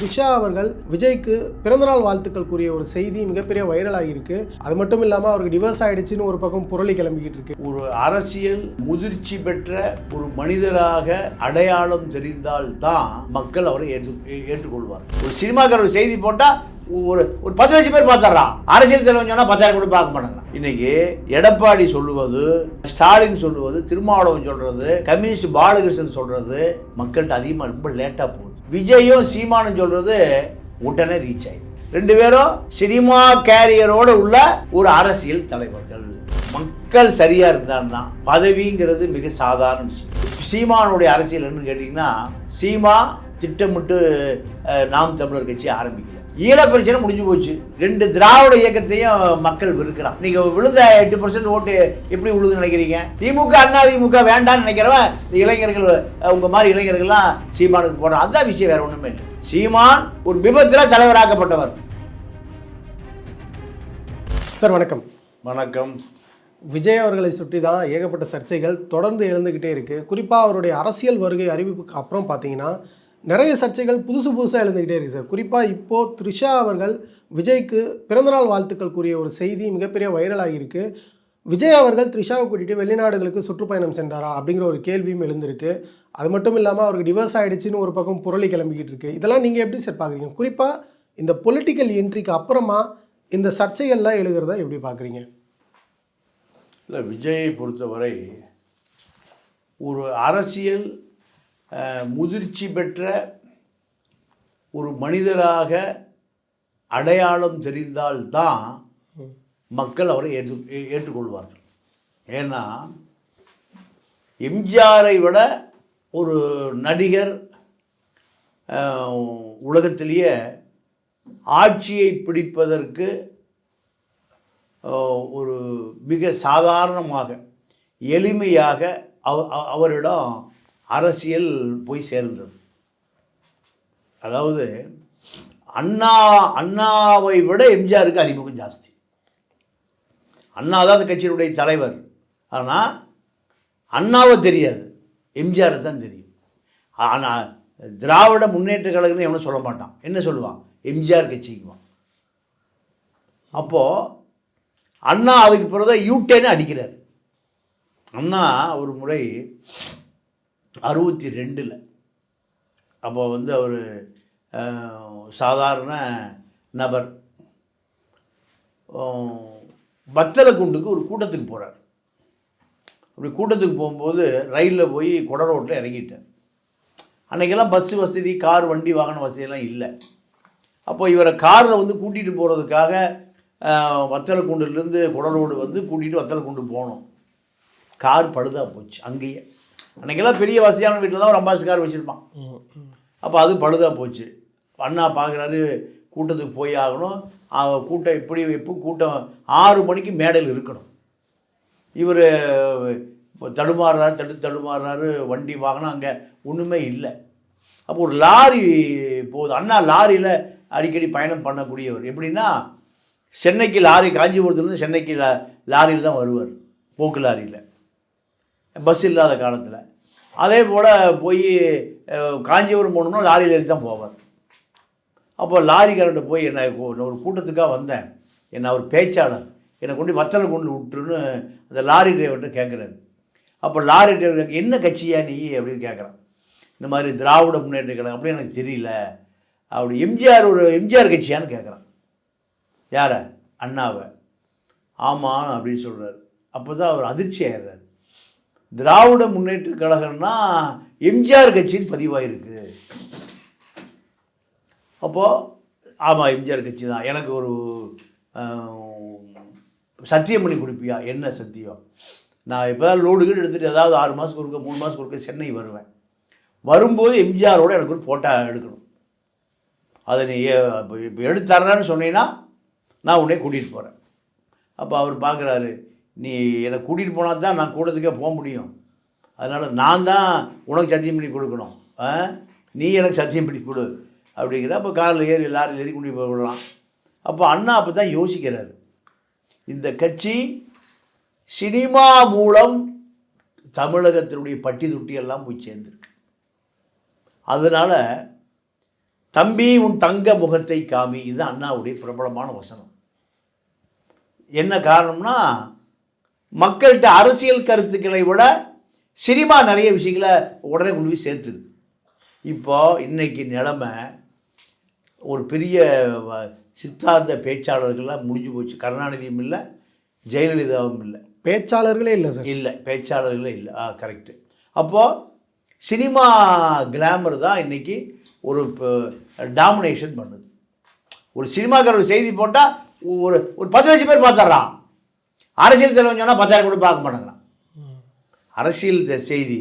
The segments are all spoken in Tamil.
த்ரிஷா அவர்கள் விஜய்க்கு பிறந்தநாள் வாழ்த்துக்கள் கூறிய ஒரு செய்தி மிகப்பெரிய வைரலாகி இருக்கு அது மட்டும் இல்லாமல் அவருக்கு டிவர்ஸ் ஆயிடுச்சுன்னு ஒரு பக்கம் புரளி கிளம்பிக்கிட்டு இருக்கு ஒரு அரசியல் முதிர்ச்சி பெற்ற ஒரு மனிதராக அடையாளம் தெரிந்தால்தான் மக்கள் அவரை ஏற்று ஏற்றுக்கொள்வார் ஒரு சினிமாக்கார ஒரு செய்தி போட்டால் ஒரு ஒரு பத்து லட்சம் பேர் பார்த்துறான் அரசியல் தலைவன் சொன்னால் பத்தாயிரம் கூட பார்க்க மாட்டாங்க. இன்னைக்கு எடப்பாடி சொல்லுவது ஸ்டாலின் சொல்லுவது திருமாவளவன் சொல்றது கம்யூனிஸ்ட் பாலகிருஷ்ணன் சொல்றது மக்கள்கிட்ட அதிகமாக ரொம்ப லேட்டாக போகுது. விஜயும் சீமானும் சொல்றது உடனே ரீச் ஆயிடுது. ரெண்டு பேரும் சினிமா கேரியரோட உள்ள ஒரு அரசியல் தலைவர்கள். மக்கள் சரியா இருந்தான்னா பதவிங்கிறது மிக சாதாரண விஷயம். சீமானுடைய அரசியல் என்னன்னு கேட்டிங்கன்னா சீமா திட்டமிட்டு நாம் தமிழர் கட்சி ஆரம்பிக்கல. ஈழ பிரச்சனை முடிஞ்சு போச்சு. ரெண்டு திராவிட இயக்கத்தையும் மக்கள் வெறுக்கிறான். நீங்க விழுந்த எட்டு பர்சன்ட் ஓட்டு எப்படி விழுதுன்னு நினைக்கிறீங்க? திமுக அண்ணா திமுக வேண்டாம்னு நினைக்கிறவன் இந்த இளைஞர்கள் உங்க மாதிரி இளைஞர்கள்லாம் சீமானுக்கு போடுறான் அதுதான் விஷயம் வேற ஒண்ணுமே இல்லை. சீமான் ஒரு விபத்தில் தலைவராக்கப்பட்டவர். சார் வணக்கம். வணக்கம். விஜய் அவர்களை சுற்றி தான் ஏகப்பட்ட சர்ச்சைகள் தொடர்ந்து எழுந்துக்கிட்டே இருக்கு. குறிப்பாக அவருடைய அரசியல் வருகை அறிவிப்புக்கு அப்புறம் பார்த்தீங்கன்னா நிறைய சர்ச்சைகள் புதுசு புதுசாக எழுந்துக்கிட்டே இருக்குது சார். குறிப்பாக இப்போது த்ரிஷா அவர்கள் விஜய்க்கு பிறந்தநாள் வாழ்த்துக்கள் கூறிய ஒரு செய்தி மிகப்பெரிய வைரலாகியிருக்கு விஜய் அவர்கள் த்ரிஷாவை கூட்டிகிட்டு வெளிநாடுகளுக்கு சுற்றுப்பயணம் சென்றாரா அப்படிங்கிற ஒரு கேள்வியும் எழுந்திருக்கு. அது மட்டும் இல்லாமல் அவருக்கு டிவர்ஸ் ஆகிடுச்சின்னு ஒரு பக்கம் புரளி கிளம்பிக்கிட்டு இருக்குது இதெல்லாம் நீங்கள் எப்படி சார் பார்க்குறீங்க குறிப்பாக இந்த பொலிட்டிக்கல் என்ட்ரிக்கு அப்புறமா இந்த சர்ச்சைகள்லாம் எழுகிறத எப்படி பார்க்குறீங்க இல்லை விஜயை பொறுத்தவரை ஒரு அரசியல் முதிர்ச்சி பெற்ற ஒரு மனிதராக அடையாளம் தெரிந்தால்தான் மக்கள் அவரை ஏற்று ஏற்றுக்கொள்வார்கள். ஏன்னா எம்ஜிஆரை விட ஒரு நடிகர் உலகத்திலேயே ஆட்சியை பிடிப்பதற்கு ஒரு மிக சாதாரணமாக எளிமையாக அவ அவ- அவரிடம் அரசியல் போய் சேர்ந்தது. அதாவது அண்ணா அண்ணாவை விட எம்ஜிஆருக்கு அறிமுகம் ஜாஸ்தி. அண்ணா தான் அந்த கட்சியினுடைய தலைவர். ஆனால் அண்ணாவை தெரியாது. எம்ஜிஆர் தான் தெரியும். ஆனால் திராவிட முன்னேற்ற கழகம்னு எவனும் சொல்ல மாட்டான். என்ன சொல்லுவான்? எம்ஜிஆர் கட்சிக்குவான். அப்போது அண்ணா அதுக்கு பிறகு தான் யூட்டேன்னு அடிக்கிறார். அண்ணா ஒரு முறை அறுபத்தி ரெண்டில். அப்போ வந்து அவர் சாதாரண நபர். பத்தலக்குண்டுக்கு ஒரு கூட்டத்துக்கு போகிறார் அப்படி கூட்டத்துக்கு போகும்போது ரயிலில் போய் குட ரோட்டில் இறங்கிட்டார். அன்றைக்கெல்லாம் பஸ்ஸு வசதி கார் வண்டி வாகன வசதியெல்லாம் இல்லை. அப்போ இவரை காரில் வந்து கூட்டிகிட்டு போகிறதுக்காக வத்தலக்குண்டுலேருந்து குடலோடு வந்து கூட்டிகிட்டு வத்தலக்குண்டு போனோம். கார் பழுதாக போச்சு அங்கேயே. அன்றைக்கெல்லாம் பெரிய வசதியான வீட்டில் தான் ஒரு அம்பாசி கார் வச்சுருப்பான். அப்போ அது பழுதாக போச்சு. அண்ணா பார்க்குறாரு கூட்டத்துக்கு போய் ஆகணும். கூட்டம் இப்படி இப்போ கூட்டம் ஆறு மணிக்கு மேடையில் இருக்கணும். இவர் தடுமாறுறாரு தடு தடுமாறுறாரு வண்டி வாகனம் அங்கே ஒன்றுமே இல்லை. அப்போ ஒரு லாரி போகுது. அண்ணா லாரியில் அடிக்கடி பயணம் பண்ணக்கூடியவர். எப்படின்னா சென்னைக்கு லாரி காஞ்சிபுரத்துலேருந்து சென்னைக்கு லாரியில் தான் வருவார். போக்கு லாரியில். பஸ் இல்லாத காலத்தில். அதே போல் போய் காஞ்சிபுரம் போகணும்னா லாரியில் ஏறி தான் போவார். அப்போ லாரிக்காரர்கிட்ட போய் என்ன நான் ஒரு கூட்டத்துக்காக வந்தேன். என்ன அவர் பேச்சாளர். என்னை கொண்டு வத்தலை கொண்டு விட்டுருன்னு அந்த லாரி டிரைவர்கிட்ட கேட்குறாரு அப்போ லாரி டிரைவர் என்ன கட்சியா நீ? அப்படின்னு கேட்குறான் இந்த மாதிரி திராவிட முன்னேற்ற கழகம் அப்படின்னு எனக்கு தெரியல. அப்படி எம்ஜிஆர் ஒரு எம்ஜிஆர் கட்சியான்னு கேட்குறான் யாரை? அண்ணாவை? ஆமாம் அப்படின்னு சொல்கிறார் அப்போ தான் அவர் அதிர்ச்சி ஆயிடுறாரு. திராவிட முன்னேற்ற கழகம்னா எம்ஜிஆர் கட்சின்னு பதிவாயிருக்கு. அப்போது ஆமாம் எம்ஜிஆர் கட்சி தான். எனக்கு ஒரு சத்தியம் பண்ணி கொடுப்பியா? என்ன சத்தியம்? நான் இப்போ தான் லோடு கீடு எடுத்துகிட்டு ஏதாவது ஆறு மாதத்துக்கு ஒருக்க மூணு மாதத்துக்கு ஒருக்க சென்னை வருவேன். வரும்போது எம்ஜிஆரோட எனக்கு ஒரு ஃபோட்டோ எடுக்கணும். அதை நீ இப்போ இப்போ எடுத்து தர்றேன்னு சொன்னீங்கன்னா நான் உன்னை கூட்டிகிட்டு போகிறேன் அப்போ அவர் பார்க்குறாரு நீ என்னை கூட்டிகிட்டு போனால் தான் நான் கூடத்துக்கே போக முடியும். அதனால் நான் தான் உனக்கு சத்தியம் பண்ணி கொடுக்கணும். ஆ? நீ எனக்கு சத்தியம் பண்ணி கொடு. அப்படிங்கிற அப்போ காரில் ஏறி லாரியில் ஏறி கொண்டு போய் விடலாம். அப்போ அண்ணா அப்போ தான் யோசிக்கிறாரு. இந்த கட்சி சினிமா மூலம் தமிழகத்தினுடைய பட்டி தொட்டி எல்லாம் போய் சேர்ந்துருக்கு. அதனால் தம்பி உன் தங்க முகத்தை காமி இது அண்ணாவுடைய பிரபலமான வசனம். என்ன காரணம்னா மக்கள்கிட்ட அரசியல் கருத்துக்களை விட சினிமா நிறைய விஷயங்களை உடனே கொண்டு போய் சேர்த்துது. இப்போ இன்னைக்கு நிலைமை ஒரு பெரிய சித்தாந்த பேச்சாளர்கள்லாம் முடிஞ்சு போச்சு. கருணாநிதியும் இல்லை ஜெயலலிதாவும் இல்லை. பேச்சாளர்களே இல்லை சார். இல்லை பேச்சாளர்களே இல்லை. ஆ கரெக்டு அப்போது சினிமா கிளாமர் தான் இன்னைக்கு ஒரு டாமினேஷன் பண்ணுது. ஒரு சினிமாக்கார ஒரு செய்தி போட்டால் ஒரு ஒரு பத்து லட்சம் பேர் பார்த்துட்றான். அரசியல் தலைவன் சொன்னால் பத்தாயிரம் கூட பார்க்க மாட்டேங்கிறான் அரசியல் செய்தி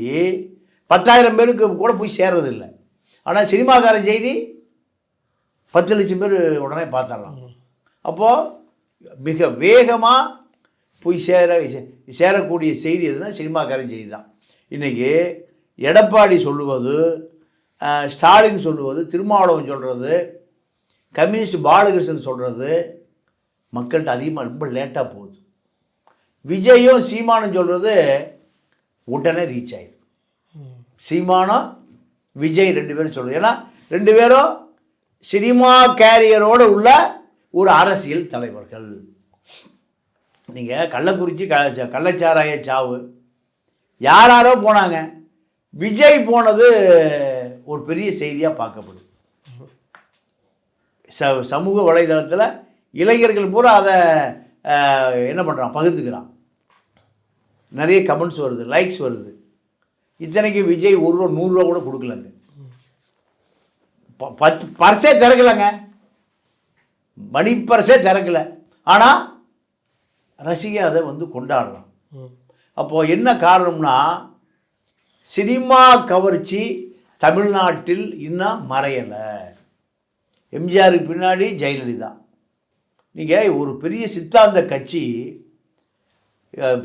பத்தாயிரம் பேருக்கு கூட போய் சேர்றது இல்லை ஆனால் சினிமாக்காரன் செய்தி பத்து லட்சம் பேர் உடனே பார்த்துட்றான் அப்போது மிக வேகமாக போய் சேர சேரக்கூடிய செய்தி எதுனா சினிமாக்காரன் செய்தி தான். இன்றைக்கி எடப்பாடி சொல்லுவது ஸ்டாலின் சொல்லுவது திருமாவளவன் சொல்கிறது கம்யூனிஸ்ட் பாலகிருஷ்ணன் சொல்கிறது மக்கள்கிட்ட அதிகமாக ரொம்ப லேட்டாக போகுது. விஜயும் சீமானும் சொல்கிறது உடனே ரீச் ஆயிடுது. சீமானும் விஜய் ரெண்டு பேரும் சொல்கிறது ஏன்னா ரெண்டு பேரும் சினிமா கேரியரோடு உள்ள ஒரு அரசியல் தலைவர்கள். நீங்கள் கள்ளக்குறிச்சி க கள்ளச்சாராய சாவு. யார் யாரோ போனாங்க. விஜய் போனது ஒரு பெரிய செய்தியாக பார்க்கப்படுது. ச சமூக வலைதளத்தில் இளைஞர்கள் பூரா அதை என்ன பண்ணுறான் பகிர்ந்துக்கிறான். நிறைய கமெண்ட்ஸ் வருது லைக்ஸ் வருது. இத்தனைக்கு விஜய் ஒரு ரூபா நூறுரூவா கூட கொடுக்கலங்க. பத்து பர்ஸே திறக்கலைங்க. மணி பர்ஸே திறக்கல. ஆனால் ரசிகை அதை வந்து கொண்டாடுறான். அப்போது என்ன காரணம்னா சினிமா கவர்ச்சி தமிழ்நாட்டில் இன்னும் மறையலை. எம்ஜிஆருக்கு பின்னாடி ஜெயலலிதா. நீங்கள் ஒரு பெரிய சித்தாந்த கட்சி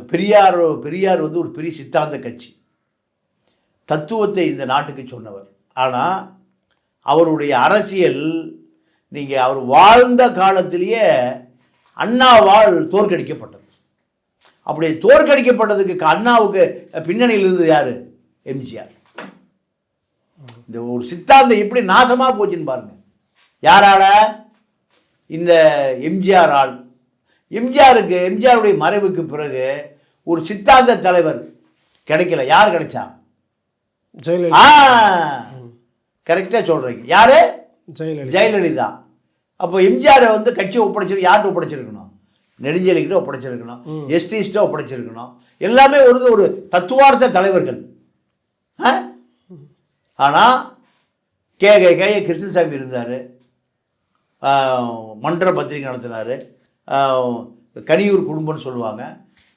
பெரியார் பெரியார் வந்து ஒரு பெரிய சித்தாந்த கட்சி. தத்துவத்தை இந்த நாட்டுக்கு சொன்னவர். ஆனால் அவருடைய அரசியல் நீங்கள் அவர் வாழ்ந்த காலத்திலேயே அண்ணாவால் தோற்கடிக்கப்பட்டது. அப்படி தோற்கடிக்கப்பட்டதுக்கு க- அண்ணாவுக்கு பின்னணியில் இருந்தது யார்? எம்ஜிஆர். இந்த ஒரு சித்தாந்தம் எப்படி நாசமாக போச்சுன்னு பாருங்கள் யாரால? இந்த எம்ஜிஆர் ஆள். எம்ஜிஆருக்கு எம்ஜிஆருடைய மறைவுக்கு பிறகு ஒரு சித்தாந்த தலைவர் கிடைக்கல. யார் கிடைச்சா? ஜெயலலிதா. ஆ கரெக்டாக சொல்கிறீங்க யாரு? ஜெயலலிதா. ஜெயலலிதா. அப்போ எம்ஜிஆரை வந்து கட்சி ஒப்படைச்சிரு யார்கிட்ட ஒப்படைச்சிருக்கணும்? நெடுஞ்செலிக்கிட்ட ஒப்படைச்சிருக்கணும். எஸ்டிஸ்ட்ட ஒப்படைச்சிருக்கணும். எல்லாமே ஒரு ஒரு தத்துவார்த்த தலைவர்கள்? ஆனால் கே கே கே. கிருஷ்ணசாமி இருந்தார். மன்ற பத்திரிகை நடத்தினார். கனியூர் குடும்பம்னு சொல்லுவாங்க.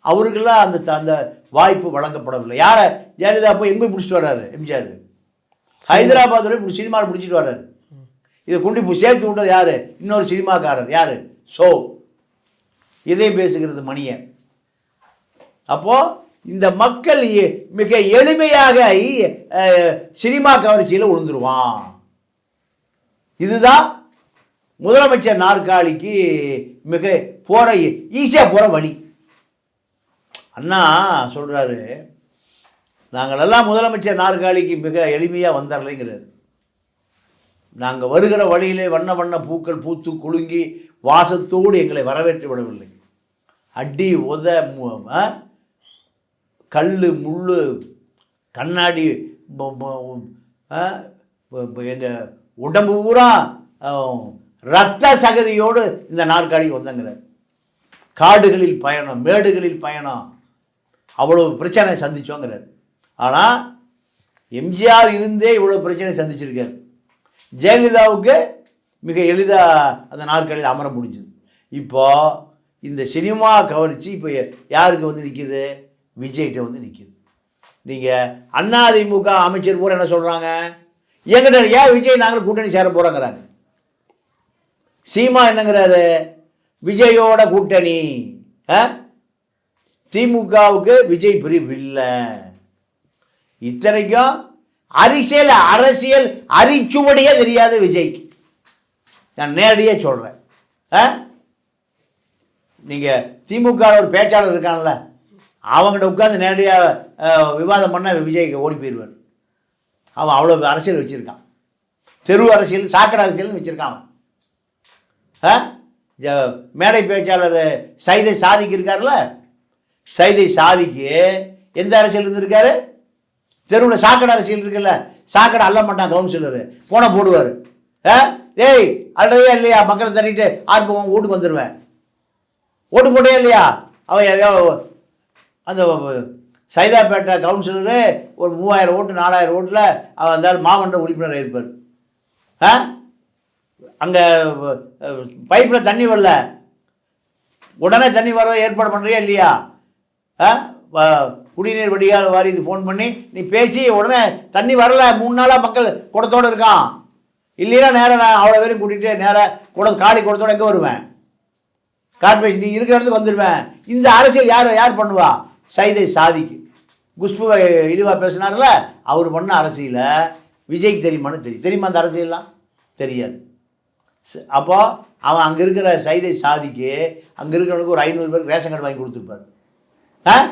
அவருக்கெல்லாம் அந்த அந்த வாய்ப்பு வழங்கப்படவில்லை. யாரை? ஜெயலலிதா போய் எங்கே பிடிச்சிட்டு வர்றாரு எம்ஜிஆர்? ஹைதராபாத் வரை சினிமாவில் பிடிச்சிட்டு வர்றாரு. இதை கொண்டு போய் சேர்த்து விட்டது யார்? இன்னொரு சினிமாக்காரர். யார்? ஸோ இதை பேசுகிறது மணியை அப்போது இந்த மக்கள் மிக எளிமையாக சினிமா கவர்ச்சியில் விழுந்துருவான் இதுதான் முதலமைச்சர் நாற்காலிக்கு மிக போகிற ஈஸியாக போகிற வழி. அண்ணா சொல்கிறாரு நாங்களெல்லாம் முதலமைச்சர் நாற்காலிக்கு மிக எளிமையாக வந்துடலைங்கிறாரு நாங்கள் வருகிற வழியிலே வண்ண வண்ண பூக்கள் பூத்து குலுங்கி வாசத்தோடு எங்களை வரவேற்று விடவில்லை. அடி உத மு- முள் கண்ணாடி எங்கள் உடம்பு பூரா ரத்த சகதியோடு இந்த நாற்காலி வந்தங்கிறார். காடுகளில் பயணம் மேடுகளில் பயணம். அவ்வளவு பிரச்சனை சந்திச்சோங்கிறார். ஆனால் எம்ஜிஆர் இருந்தே இவ்வளோ பிரச்சனை சந்திச்சிருக்கார். ஜெயலலிதாவுக்கு மிக எளிதாக அந்த நாற்காலியில் அமர முடிஞ்சுது. இப்போ இந்த சினிமா கவனித்து இப்போ யாருக்கு வந்து நிற்கிது விஜய்கிட்ட வந்து நிற்கிது நீங்கள் அதிமுக அமைச்சர் பூரா என்ன சொல்கிறாங்க எங்கிட்ட ஏன் விஜய் நாங்கள் கூட்டணி சேர போகிறோங்கிறாங்க சீமா என்னங்கிறாரு? விஜயோட கூட்டணி. ஆ? திமுகவுக்கு விஜய் பிரிவு இல்லை இத்தனைக்கும் அரசியல் அரசியல் அரிச்சுவடியே தெரியாது விஜய். நான் நேரடியாக சொல்கிறேன் ஆ? நீங்கள் திமுக ஒரு பேச்சாளர் இருக்கான்ல அவங்ககிட்ட உட்காந்து நேரடியாக விவாதம் பண்ண விஜய்க்கு ஓடி போயிடுவார். அவன் அவ்வளோ அரசியல் வச்சுருக்கான். தெரு அரசியல் சாக்கடை அரசியல்னு வச்சுருக்கான் மேடை பேச்சாளர் சைதை சாதிக்கு இருக்கார்ல சைதை சாதிக்கு எந்த அரசியல் இருந்திருக்காரு? தெருவில் சாக்கடை அரசியல் இருக்குல்ல? சாக்கடை அல்ல மாட்டான் கவுன்சிலரு போன போடுவார். ஆ? ஏய் அல்லவே இல்லையா? மக்களை தண்ணிட்டு ஆர்ப்பம் வீட்டுக்கு வந்துடுவேன் ஓட்டு போட்டே இல்லையா? அவன் அந்த சைதாப்பேட்டை கவுன்சிலரு ஒரு மூவாயிரம் ஓட்டு நாலாயிரம் ஓட்டில் அவன் இருந்தாலும் மாமன்ற உறுப்பினர் இருப்பார். ஆ? அங்கே பைப்பில் தண்ணி வரல. உடனே தண்ணி வர ஏற்பாடு பண்ணுறியா இல்லையா? ஆ குடிநீர் வடிகால் வாரியது ஃபோன் பண்ணி நீ பேசி உடனே தண்ணி வரல. மூணு நாளாக மக்கள் குடத்தோடு இருக்கான். இல்லைன்னா நேராக நான் அவ்வளோ பேரும் கூட்டிகிட்டு நேராக குட காலி குடத்தோடு எங்கே வருவேன்? கார்பரேஷன் நீ இருக்கிற இடத்துக்கு வந்துடுவேன் இந்த அரசியல் யார் யார் பண்ணுவா? சைதை சாதிக்கு. குஷ்பு இதுவாக பேசினார்ல அவர் பண்ண அரசியலை விஜய்க்கு தெரியுமான்னு தெரியும். தெரியுமா அந்த அரசியல்லாம்? தெரியாது. அப்போ அவன் அங்கே இருக்கிற சைதை சாதிக்கு அங்கே இருக்கிறவனுக்கு ஒரு ஐநூறு பேருக்கு ரேஷன் கார்டு வாங்கி கொடுத்துருப்பாரு. ஆ?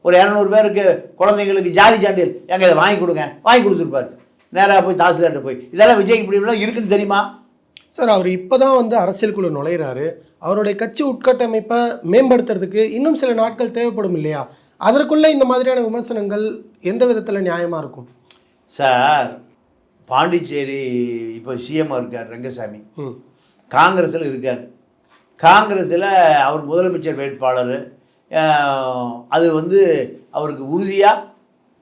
ஒரு இரநூறு பேருக்கு குழந்தைங்களுக்கு ஜாதி சான்றிதழ். எங்க இதை வாங்கி கொடுங்க. வாங்கி கொடுத்துருப்பாரு. நேராக போய் தாசில்தார்கிட்ட போய் இதெல்லாம் விஜய்க்கு இப்படி இப்படிலாம் இருக்குன்னு தெரியுமா? சார் அவர் இப்போ தான் வந்து அரசியலுக்குள்ள நுழையிறாரு. அவருடைய கட்சி உட்கட்டமைப்பை மேம்படுத்துறதுக்கு இன்னும் சில நாட்கள் தேவைப்படும் இல்லையா? அதற்குள்ளே இந்த மாதிரியான விமர்சனங்கள் எந்த விதத்தில் நியாயமாக இருக்கும்? சார் பாண்டிச்சேரி இப்போ சிஎம் இருக்கார் ரங்கசாமி. காங்கிரஸில் இருக்கார். காங்கிரஸில் அவர் முதலமைச்சர் வேட்பாளர். அது வந்து அவருக்கு உறுதியாக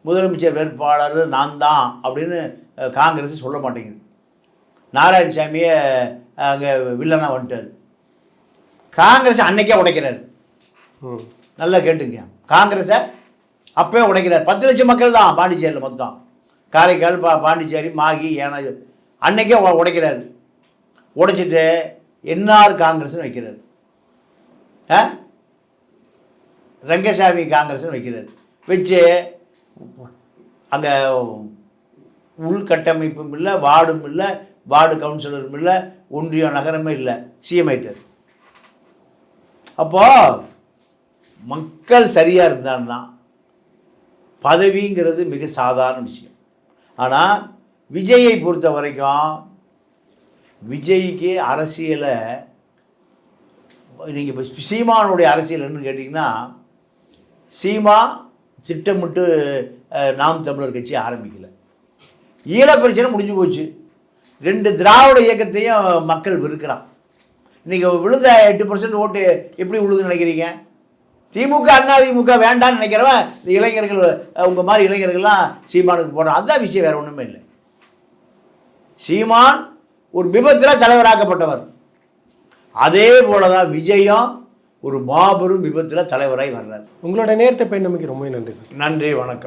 முதலமைச்சர் வேட்பாளர் நான் தான் அப்படின்னு காங்கிரஸ் சொல்ல மாட்டேங்குது. நாராயணசாமியை அங்கே வில்லனா வந்துட்டார். காங்கிரஸ் அன்னைக்கே உடைக்கிறார். நல்லா கேட்டுங்க. காங்கிரஸை அப்பவே உடைக்கிறார். பத்து லட்சம் மக்கள் தான் பாண்டிச்சேரியில் மொத்தம். காரைக்கால் பா பாண்டிச்சேரி மாகி ஏனா அன்னைக்கே உடைக்கிறாரு. உடைச்சிட்டு என்ஆர் காங்கிரஸ்னு வைக்கிறார். ஆ? ரங்கசாமி காங்கிரஸ்னு வைக்கிறார். வச்சு அங்கே உள்கட்டமைப்பும் இல்லை வார்டும் இல்லை வார்டு கவுன்சிலரும் இல்லை ஒன்றிய நகரமே இல்லை சிஎம் ஆயிட்டார். அப்போ மக்கள் சரியாக இருந்தான்னா பதவிங்கிறது மிக சாதாரண விஷயம். ஆனால் விஜயை பொறுத்த வரைக்கும் விஜய்க்கு அரசியலை நீங்கள் இப்போ சீமானுடைய அரசியல் என்னன்னு கேட்டிங்கன்னா சீமா திட்டமிட்டு நாம் தமிழர் கட்சி ஆரம்பிக்கலை. ஈழ பிரச்சனை முடிஞ்சு போச்சு. ரெண்டு திராவிட இயக்கத்தையும் மக்கள் வெறுக்கிறான். இன்றைக்கி விழுந்த எட்டு பர்சன்ட் ஓட்டு எப்படி விழுதுன்னு நினைக்கிறீங்க? திமுக அண்ணா திமுக வேண்டாம்னு நினைக்கிறவன் இந்த இளைஞர்கள் அஹ், உங்க மாதிரி இளைஞர்கள்லாம் சீமானுக்கு போடுறான். அதுதான் விஷயம் வேற ஒன்றுமே இல்லை. சீமான் ஒரு விபத்தில் தலைவராக்கப்பட்டவர். அதே போல தான் விஜயம் ஒரு மாபெரும் விபத்தில் தலைவராய் வர்றார். உங்களோட நேரத்தை பயணமைக்கு ரொம்ப நன்றி சார். நன்றி வணக்கம்.